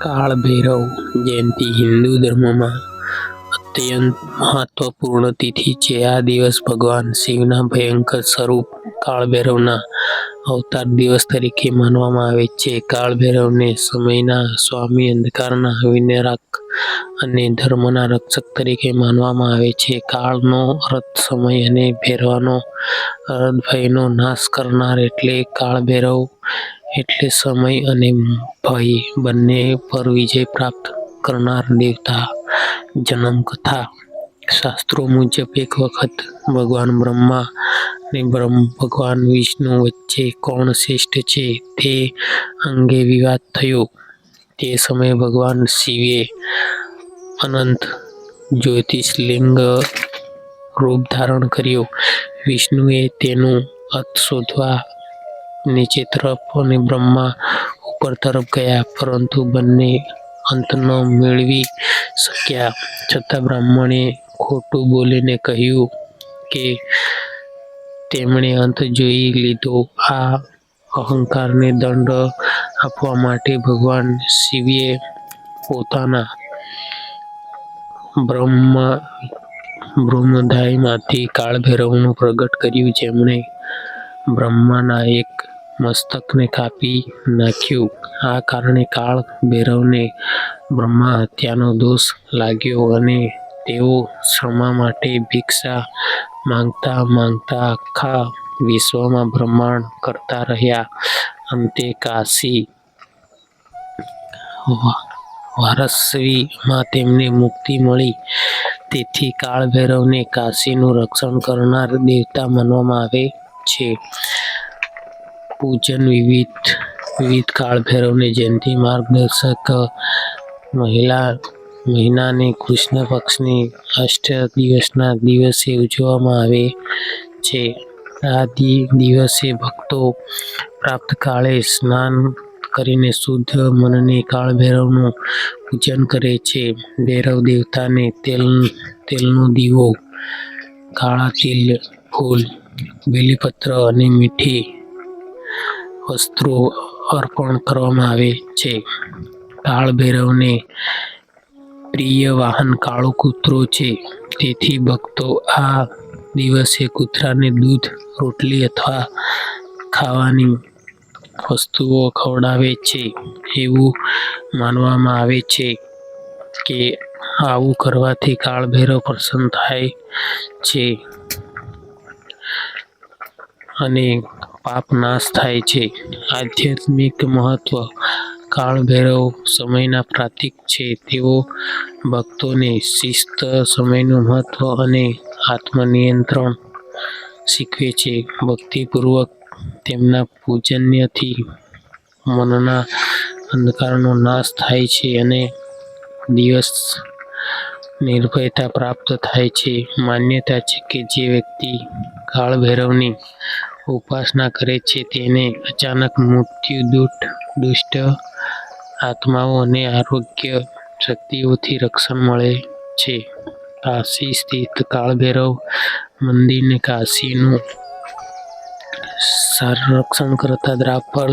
કાળ ભૈરવ જયંતિ હિન્દુ ધર્મમાં અત્યંત મહત્વપૂર્ણ તિથિ છે. આ દિવસ ભગવાન શિવના ભયંકર સ્વરૂપ કાળ ભૈરવના અવતાર દિવસ તરીકે માનવામાં આવે છે. કાળ ભૈરવને સમયના સ્વામી અંધકારના વિનાશક અને ધર્મના રક્ષક તરીકે માનવામાં આવે છે. કાળનો અર્થ સમય અને ભૈરવાનો અર્થ ભયનો નાશ કરનાર એટલે કાળ ભૈરવ એટલે સમય અને ભય બંને પર વિજય પ્રાપ્ત કરનાર દેવતા જન્મ કથા શાસ્ત્રો મુજબ એક વખત ભગવાન બ્રહ્મા અને બ્રહ્મ ભગવાન વિષ્ણુ વચ્ચે કોણ શ્રેષ્ઠ છે તે અંગે વિવાદ થયો. તે સમયે ભગવાન શિવે અનંત જ્યોતિર્લિંગ રૂપ ધારણ કર્યું. વિષ્ણુએ તેનું અર્થ શોધવા નીચે તરફ અને બ્રહ્મા ઉપર તરફ ગયા, પરંતુ બંને અંત ન મેળવી શક્યા. છતાં બ્રાહ્મણે ખોટું બોલીને કહ્યું કે તેમણે અંત જોઈ લીધો. આ અહંકારને દંડ આપવા માટે ભગવાન શિવે પોતાના બ્રહ્મ બ્રહ્મધાયમાંથી કાળભૈરવનું પ્રગટ કર્યું. જેમણે બ્રહ્માના એક મસ્તકને કાપી નાખ્યું. આ કારણે કાળ ભૈરવને બ્રહ્મા હત્યાનો દોષ લાગ્યો અને તેઓ ક્ષમા માટે ભિક્ષા માંગતા માંગતા આખા વિશ્વમાં ભ્રમણ કરતા રહ્યા. અંતે કાશી વારસવીમાં તેમને મુક્તિ મળી. તેથી કાળ ભૈરવને કાશીનું રક્ષણ કરનાર દેવતા માનવામાં આવે છે. પૂજન વિવિધ વિવિધ કાળભૈરવની જયંતિ માર્ગદર્શક મહિલા, મહિનાની કૃષ્ણ પક્ષની અષ્ટ દિવસના દિવસે ઉજવવામાં આવે છે. આ દિવસે ભક્તો પ્રાતઃકાળે સ્નાન કરીને શુદ્ધ મનને કાળભૈરવનું પૂજન કરે છે. ભૈરવ દેવતાને તેલ, તેલનો દીવો, કાળા તેલ, ફૂલ, બેલીપત્ર અને મીઠી વસ્ત્રો અર્પણ કરવામાં આવે છે. કાળ ભૈરવને પ્રિય વાહન કાળો કૂતરો છે. તેથી ભક્તો આ દિવસે કૂતરાને દૂધ, રોટલી અથવા ખાવાની વસ્તુઓ ખવડાવે છે એવું માનવામાં આવે છે કે આવું કરવાથી કાળ ભૈરવ પ્રસન્ન થાય છે. અને પાપ નાશ થાય છે. આધ્યાત્મિક મહત્વ કાળ ભૈરવ સમયના પ્રાતિક છે. તેઓ ભક્તોને શિસ્ત સમયનું મહત્વ અને આત્મનિયંત્રણ શીખવે છે. ભક્તિપૂર્વક તેમના પૂજન્યથી મનના અંધકારનો નાશ થાય છે અને દિવસ નિર્ભયતા પ્રાપ્ત થાય છે. માન્યતા છે કે જે વ્યક્તિ કાળ ભૈરવની ઉપાસના કરે છે તેને અચાનક મૃત્યુ દુષ્ટ દુષ્ટ આત્માઓ અને આરોગ્ય શક્તિઓથી રક્ષણ મળે છે. કાશી સ્થિત કાળભૈરવ મંદિરને કાશીનું સંરક્ષણ કરતા દ્રાફળ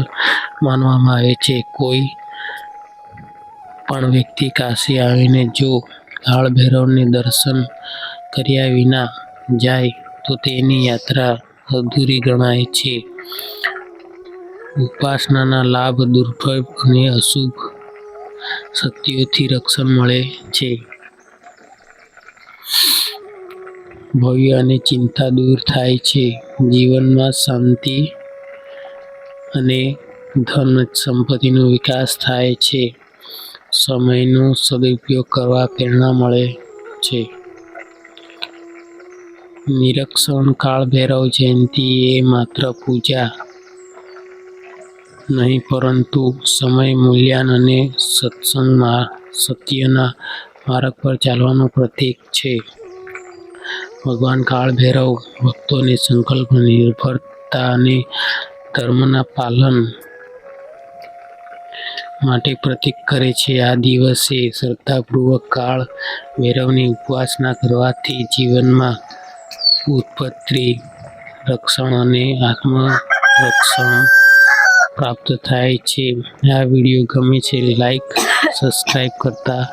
માનવામાં આવે છે. કોઈ પણ વ્યક્તિ કાશી આવીને જો કાળભૈરવને દર્શન કર્યા વિના જાય તો તેની યાત્રા અધૂરી ગણાય છે. ઉપાસનાના લાભ દુર્લભ અને અશુભ શક્તિઓથી રક્ષણ મળે છે. ભવ્ય અને ચિંતા દૂર થાય છે. જીવનમાં શાંતિ અને ધન સંપત્તિનો વિકાસ થાય છે. સમયનો સદુપયોગ કરવા પ્રેરણા મળે છે. નિરીક્ષણ કાળ ભૈરવ જયંતિ એ માત્ર પૂજા નહીં, પરંતુ સમય, મૂલ્યાન અને સત્સંગમાં સત્યના માર્ગ પર ચાલવાનું પ્રતીક છે. ભગવાન કાળ ભૈરવ ભક્તોને સંકલ્પ નિર્ભરતા અને ધર્મના પાલન માટે પ્રતીક કરે છે. આ દિવસે શ્રદ્ધાપૂર્વક કાળ ભૈરવની ઉપાસના કરવાથી જીવનમાં ઉત્પત્તિ રક્ષણ અને આત્મરક્ષણ પ્રાપ્ત થાય છે. આ વીડિયો ગમે છે લાઈક સબસ્ક્રાઈબ કરતા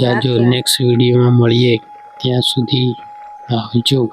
જાજો. નેક્સ્ટ વિડીયોમાં મળીએ. ત્યાં સુધી આવજો.